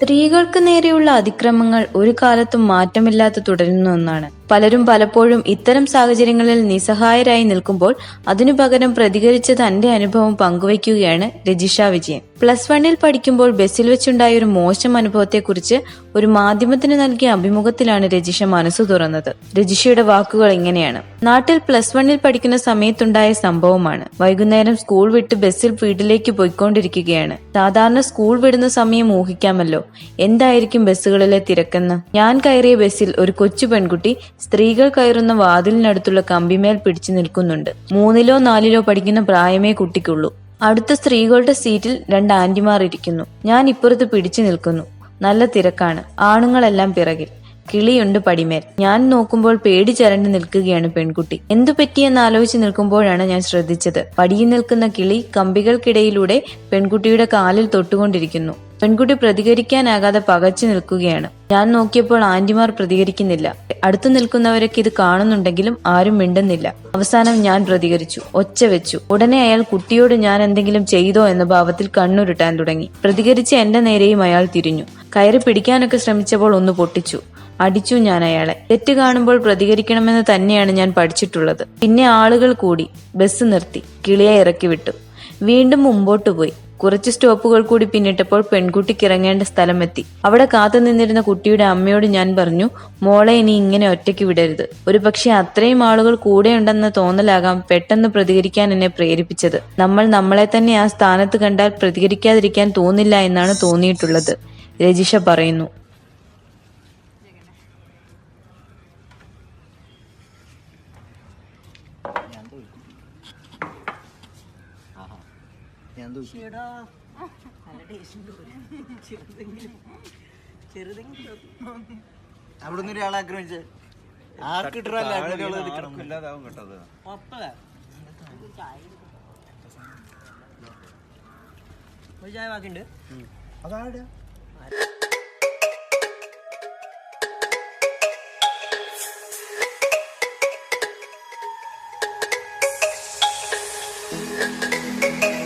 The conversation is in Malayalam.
സ്ത്രീകൾക്ക് നേരെയുള്ള അതിക്രമങ്ങൾ ഒരു കാലത്തും മാറ്റമില്ലാതെ തുടരുന്ന ഒന്നാണ്. പലരും പലപ്പോഴും ഇത്തരം സാഹചര്യങ്ങളിൽ നിസ്സഹായരായി നിൽക്കുമ്പോൾ അതിനു പകരം പ്രതികരിച്ച തന്റെ അനുഭവം പങ്കുവയ്ക്കുകയാണ് രജിഷ വിജയൻ. പ്ലസ് വണ്ണിൽ പഠിക്കുമ്പോൾ ബസ്സിൽ വെച്ചുണ്ടായ ഒരു മോശം അനുഭവത്തെക്കുറിച്ച് ഒരു മാധ്യമത്തിന് നൽകിയ അഭിമുഖത്തിലാണ് രജിഷ മനസ്സു തുറന്നത്. രജിഷയുടെ വാക്കുകൾ ഇങ്ങനെയാണ്. നാട്ടിൽ പ്ലസ് വണ്ണിൽ പഠിക്കുന്ന സമയത്തുണ്ടായ സംഭവമാണ്. വൈകുന്നേരം സ്കൂൾ വിട്ട് ബസ്സിൽ വീട്ടിലേക്ക് പോയിക്കൊണ്ടിരിക്കുകയാണ്. സാധാരണ സ്കൂൾ വിടുന്ന സമയം ഊഹിക്കാമല്ലോ. എന്തായിരിക്കും ബസ്സുകളിലെ തിരക്കെന്ന്? ഞാൻ കയറിയ ബസ്സിൽ ഒരു കൊച്ചു പെൺകുട്ടി സ്ത്രീകൾ കയറുന്ന വാതിലിനടുത്തുള്ള കമ്പിമേൽ പിടിച്ചു നിൽക്കുന്നുണ്ട്. മൂന്നിലോ നാലിലോ പഠിക്കുന്ന പ്രായമേ കുട്ടിക്കുള്ളൂ. അടുത്ത സ്ത്രീകളുടെ സീറ്റിൽ രണ്ട് ആന്റിമാർ ഇരിക്കുന്നു. ഞാൻ ഇപ്പുറത്ത് പിടിച്ചു നിൽക്കുന്നു. നല്ല തിരക്കാണ്. ആണുങ്ങളെല്ലാം പിറകിൽ. കിളിയുണ്ട് പടിമേൽ. ഞാൻ നോക്കുമ്പോൾ പേടി ചരണ്ട് നിൽക്കുകയാണ് പെൺകുട്ടി. എന്തു പറ്റിയെന്ന് ആലോചിച്ച് നിൽക്കുമ്പോഴാണ് ഞാൻ ശ്രദ്ധിച്ചത്. പടിയിൽ നിൽക്കുന്ന കിളി കമ്പികൾക്കിടയിലൂടെ പെൺകുട്ടിയുടെ കാലിൽ തൊട്ടുകൊണ്ടിരിക്കുന്നു. പെൺകുട്ടി പ്രതികരിക്കാനാകാതെ പകച്ചു നിൽക്കുകയാണ്. ഞാൻ നോക്കിയപ്പോൾ ആന്റിമാർ പ്രതികരിക്കുന്നില്ല. അടുത്തു നിൽക്കുന്നവരൊക്കെ ഇത് കാണുന്നുണ്ടെങ്കിലും ആരും മിണ്ടുന്നില്ല. അവസാനം ഞാൻ പ്രതികരിച്ചു. ഒച്ച വെച്ചു. ഉടനെ അയാൾ കുട്ടിയോട് ഞാൻ എന്തെങ്കിലും ചെയ്തോ എന്ന ഭാവത്തിൽ കണ്ണുരുട്ടാൻ തുടങ്ങി. പ്രതികരിച്ച് എന്റെ നേരെയും അയാൾ തിരിഞ്ഞു. കയറി പിടിക്കാനൊക്കെ ശ്രമിച്ചപ്പോൾ ഒന്ന് പൊട്ടിച്ചു. അടിച്ചു ഞാൻ അയാളെ. തെറ്റ് കാണുമ്പോൾ പ്രതികരിക്കണമെന്ന് തന്നെയാണ് ഞാൻ പഠിച്ചിട്ടുള്ളത്. പിന്നെ ആളുകൾ കൂടി. ബസ് നിർത്തി. കിളിയെ ഇറക്കി വിട്ടു വീണ്ടും മുമ്പോട്ട് പോയി. കുറച്ച് സ്റ്റോപ്പുകൾ കൂടി പിന്നിട്ടപ്പോൾ പെൺകുട്ടിക്ക് ഇറങ്ങേണ്ട സ്ഥലമെത്തി. അവിടെ കാത്തു നിന്നിരുന്ന കുട്ടിയുടെ അമ്മയോട് ഞാൻ പറഞ്ഞു മോളെ ഇനി ഇങ്ങനെ ഒറ്റയ്ക്ക് വിടരുത്. ഒരു പക്ഷെ അത്രയും ആളുകൾ കൂടെയുണ്ടെന്ന തോന്നലാകാം പെട്ടെന്ന് പ്രതികരിക്കാൻ എന്നെ പ്രേരിപ്പിച്ചത്. നമ്മൾ നമ്മളെ തന്നെ ആ സ്ഥാനത്ത് കണ്ടാൽ പ്രതികരിക്കാതിരിക്കാൻ തോന്നില്ല എന്നാണ് തോന്നിയിട്ടുള്ളത് രജിഷ പറയുന്നു. ഞാൻ അവിടെ നിന്ന് ഒരാളെ ആക്രമിച്ച്. ആർക്ക് ഇല്ലാതാവും കേട്ടത് ഒരു ചായ ബാക്കിയുണ്ട്. അതാണ് You